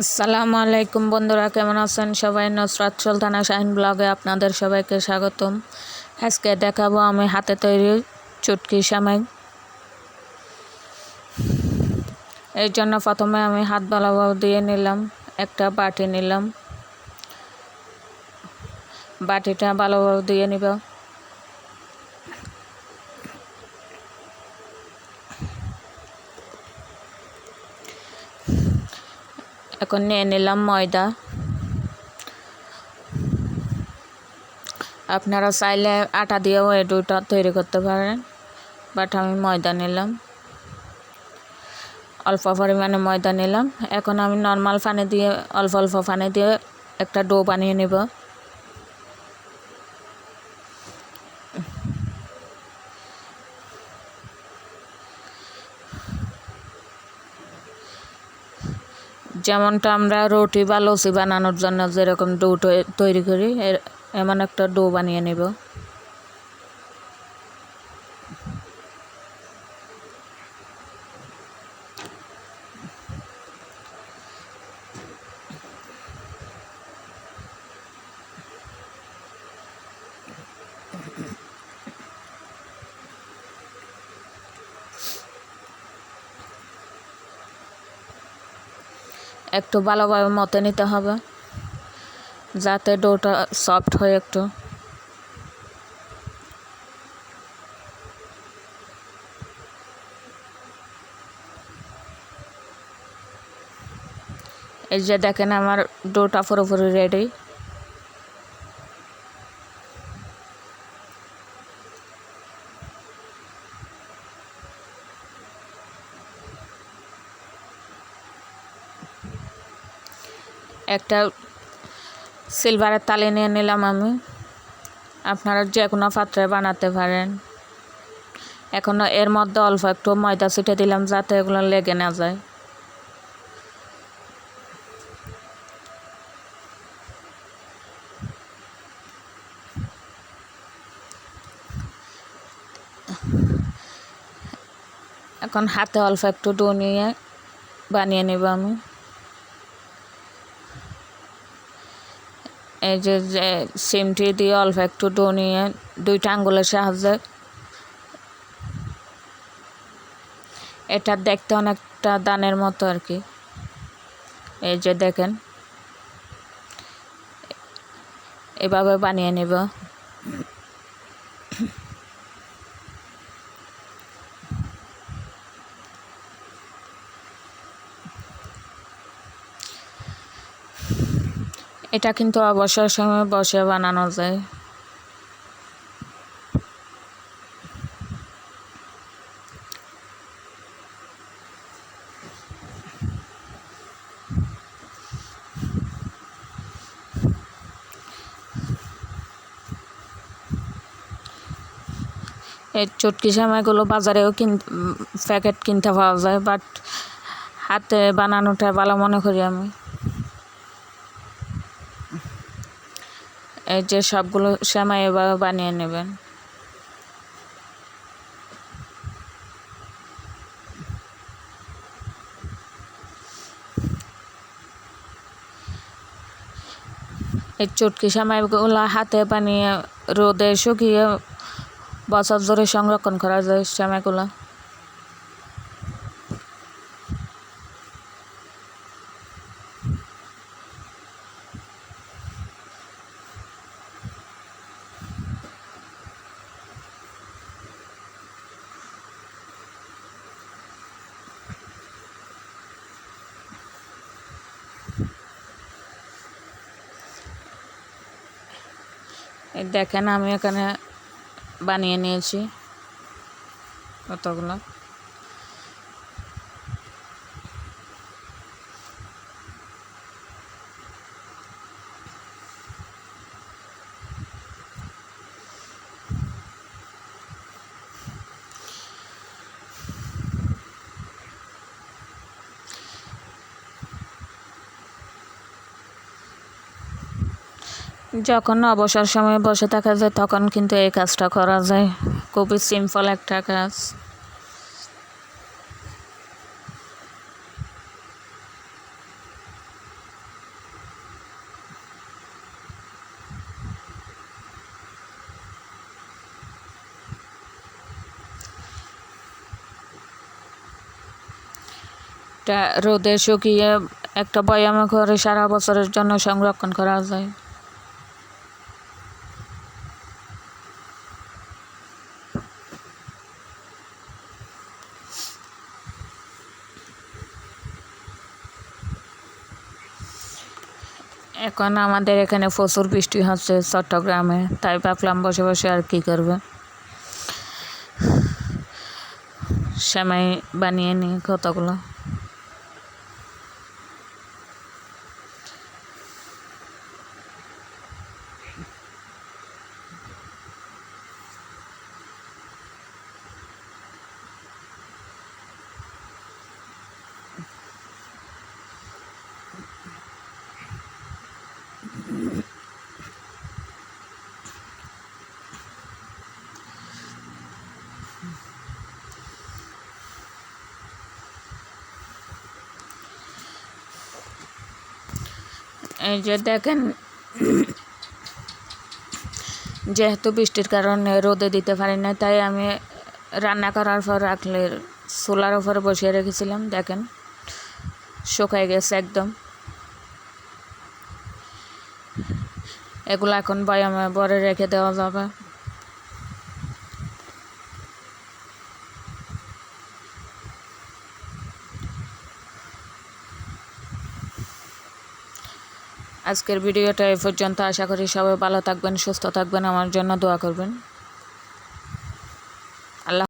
আসসালামু আলাইকুম বন্ধুরা, কেমন আছেন সবাই? নসরাত সুলতানা শাহিন ব্লগে আপনাদের সবাইকে স্বাগতম। আজকে দেখাবো আমি হাতে তৈরি চুটকি সামাই। এই জন্য প্রথমে আমি হাত ভালোভাবে দিয়ে নিলাম, একটা বাটি নিলাম। বাটিটা ভালোভাবে দিয়ে নিব। এখন নিয়ে নিলাম ময়দা। আপনারা চাইলে আটা দিয়েও এই দুটা তৈরি করতে পারেন, বাট আমি ময়দা নিলাম। অল্প পরিমাণে ময়দা নিলাম। এখন আমি নর্মাল পানি দিয়ে, অল্প অল্প পানি দিয়ে একটা ডো বানিয়ে নেব। যেমনটা আমরা রুটি বা লসি বানানোর জন্য যেরকম ডো তৈরি করি এমন একটা ডো বানিয়ে নেব। একটু ভালোভাবে মতে নিতে হবে, যাতে ডোটা সফট হয় একটু। এই যে দেখেন আমার ডোটা পুরোপুরি রেডি একটা সিলভারের তালি নিয়ে নিলাম আমি। আপনারা যে কোনো পাত্রে বানাতে পারেন। এখন এর মধ্যে অল্প একটু ময়দা ছিটে দিলাম যাতে এগুলো লেগে না যায়। এখন হাতে অল্প একটু ডো নিয়ে বানিয়ে নেব আমি। এই যে সিমটি দিয়ে অল্প একটু ডো দুইটা আঙ্গুলের সাহায্যে এটা দেখতে অনেকটা দানের মতো আর কি। এই যে দেখেন, এভাবে বানিয়ে নেব। এটা কিন্তু অবসর সময় বসে বানানো যায়। এই চটকি সময়গুলো বাজারেও কিন প্যাকেট কিনতে পাওয়া যায়, বাট হাতে বানানোটা ভালো মনে করি আমি। এই যে সবগুলো সেমাই এভাবে বানিয়ে নেবেন। এই চটকি সেমাইগুলো হাতে বানিয়ে রোদে শুকিয়ে বছর ধরে সংরক্ষণ করা যায় সেমাইগুলো। দেখেন আমি এখানে বানিয়ে নিয়েছি কতগুলো। যখন অবসর সময়ে বসে থাকা যায়, তখন কিন্তু এই কাজটা করা যায়। খুবই সিম্পল একটা কাজ। রোদে শুকিয়ে একটা বয়ামে করে সারা বছরের জন্য সংরক্ষণ করা যায়। এখন আমাদের এখানে প্রচুর বৃষ্টি হচ্ছে চট্টগ্রামে, তাই ভাবলাম বসে বসে আর কি করবে। সেমাই বানিয়ে নিই কতগুলো। এই যে দেখেন, যেহেতু বৃষ্টির কারণে রোদে দিতে পারি না তাই আমি রান্না করার পর রাখলে সোলার উপরে বসিয়ে রেখেছিলাম, দেখেন, শুকায় গেছে একদম। এগুলো এখন বয়ামে ভরে রেখে দেওয়া যাবে। আজকের ভিডিওটা এ পর্যন্ত। আশা করি সবাই ভালো থাকবেন, সুস্থ থাকবেন। আমার জন্য দোয়া করবেন।